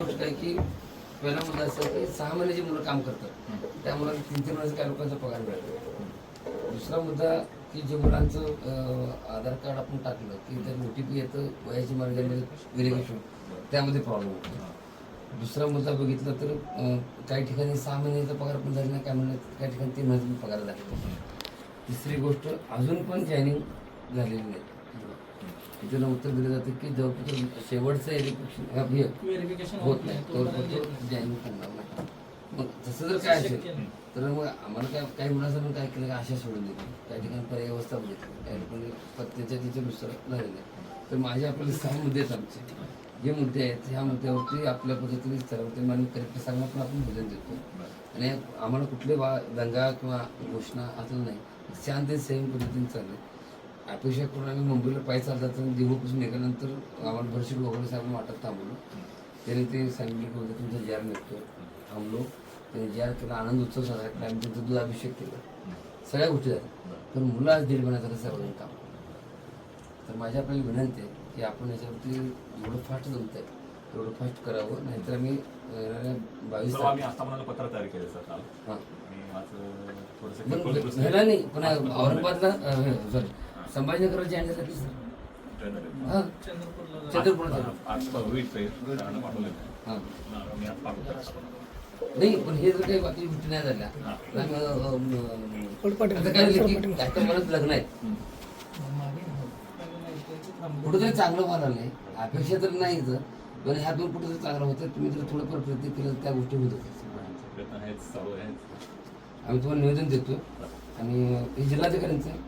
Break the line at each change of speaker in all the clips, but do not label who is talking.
गोष्ट आहे की पहिला मुद्दा असं की सहा महिन्याची मुलं काम करतात. त्या मुलांना तीन तीन महिन्याचा काही लोकांचा पगार मिळतो दुसरा मुद्दा की जे मुलांचं आधार कार्ड आपण टाकलं की त्यात ओ टी पी येतं वयाची मर्यादेमध्ये व्हेरिफिकेशन त्यामध्ये प्रॉब्लेम होतो. दुसरा मुद्दा बघितला तर काही ठिकाणी सहा महिन्याचा पगार पण झाला नाही काही काही ठिकाणी तीन महिन्याचा पगार झाला तिसरी गोष्ट अजून पण जॉईनिंग झालेली नाही. तिथं उत्तर दिलं जातं की जवळपास शेवटचं
व्हेरिफिकेशन
होत नाही. तो जॉईनिंग करणार नाही. मग तसं जर काय असेल तर मग आम्हाला काय काही मुलांचं पण काय केलं की आशा सोडून दिली काही ठिकाणी पर्याय व्यवस्था बघितली काही लोकांनी पत्त्याच्या तिच्यानुसार झालेलं आहे. तर माझे आपले सहा मुद्दे आहेत आमचे. जे मुद्दे आहेत ह्या मुद्द्यावरती आपल्या पद्धतीने सर्वते मान्य करेक्ट सांगणं पण आपण भोजन देतो. आणि आम्हाला कुठले वा दंगा किंवा घोषणा असलं नाही. शांत सेम पद्धतीने चाललं अपेक्षा करून आम्ही मुंबईला पाय चालतात तर देहूपासून निघाल्यानंतर आम्हाला भरशील वगैरे साहेब वाटत थांबवलं. त्याने ते सांगितलं की उद्या तुमचा जार निघतो थांबलो. त्याने जार केला आनंद उत्सव साजरा केला आम्ही त्यांचा दूध अभिषेक केला. सगळ्या गोष्टी झाल्या. पण मुलं आज दीड महिन्यात सर्वांनी काम तर माझी आपल्याला विनंती आहे की आपण याच्यावरती जेवढं फास्ट जमत आहे तेवढं फास्ट करावं. नाहीतर आम्ही बावीस
पत्र तयार केलं सर काल.
हां.
आणि
नाही. पण औरंगाबादला सॉरी झालं की सर. हां.
चंद्रपूरला
हां नाही पण हे जर काही बाकी गोष्टी नाही झाल्या
हां.
आता काय झालं की काय तर लग्न आहे कुठेतरी चांगलं व्हायला लागलंय अपेक्षा तर नाही तर पण ह्यातून कुठेतरी चांगलं होतं. तुम्ही जर थोडंफार प्रयत्न केलं तर त्या गोष्टी होत होत्या
आहेत
आम्ही तुम्हाला निवेदन देतो आणि हे जिल्हाधिकाऱ्यांचं आहे.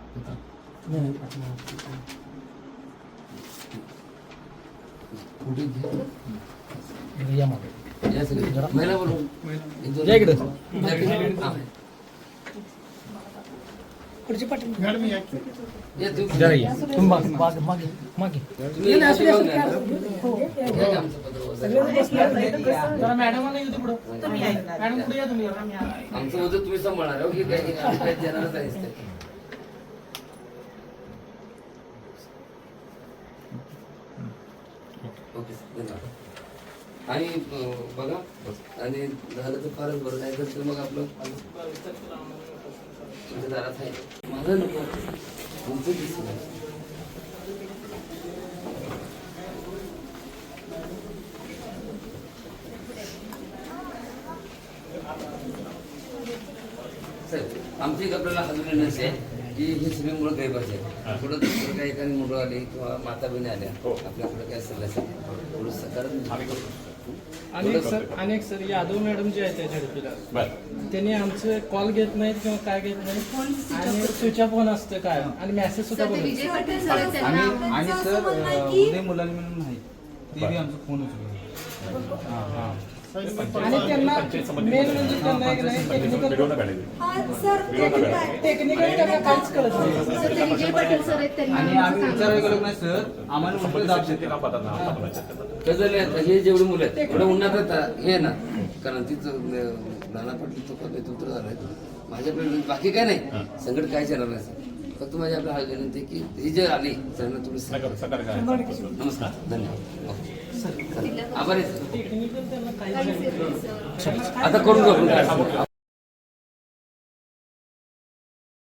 हां.
मॅडम पुढे या तुम्ही
आमचं तुम्ही सांभाळणार हो की काही आम्ही काही देणारच आहे नुसतं. ओके धन्यवाद. आणि बघा आणि झालं तर फारच बरं नाही तर मग आपलं म्हणजे तुमच्या दारात आहे. माझं नको तुमचं दिसत आमची आपल्याला हजर विनंती की हे सगळे मुलं गैबाचे आहेत थोडं दुसरं काही काही मुलं आली किंवा माता बहिणी आल्या
हो.
आपल्याकडे काय सल्ल्यासाठी थोडं सकारात्मक
आम्ही करतो
अनेक सर अनेक सर यादव मॅडम जे आहेत त्या झडपीला
बरं.
त्यांनी आमचे कॉल घेत नाहीत किंवा काय घेत नाहीत. आणि स्विच ऑफ होऊन असतं काय? आणि मेसेज सुद्धा
आणि सर मुलांनी म्हणून नाही. ते बी आमचा फोन उचलला हां. हां.
आणि त्यांना मेन म्हणजे त्यांना एक नाही टेक्निकल
हा, सर,
टेक्निकल त्यांना काहीच कळत नाही.
सर, ते विजय पाटील सर आहेत, त्यांनी
आणि
आमचं
आम्ही. विचारायला गेलो नाही सर. आम्हाला उलटं दाब देते.
त्याच्यात.
कसं आता हे जेवढी मुलं आहेत एवढं उन्हात येतात हे ना कारण तिचं अं, नाना पाटील तो पण नेतृत्व झालंय. माझ्याकडे बाकी काय नाही. संकट काहीच येणार नाही सर. फक्त माझ्या आपल्या हा विनंती आहे की ही जे आली त्यांना
काय
नमस्कार धन्यवाद. ओके. सर. आता करून घेऊ.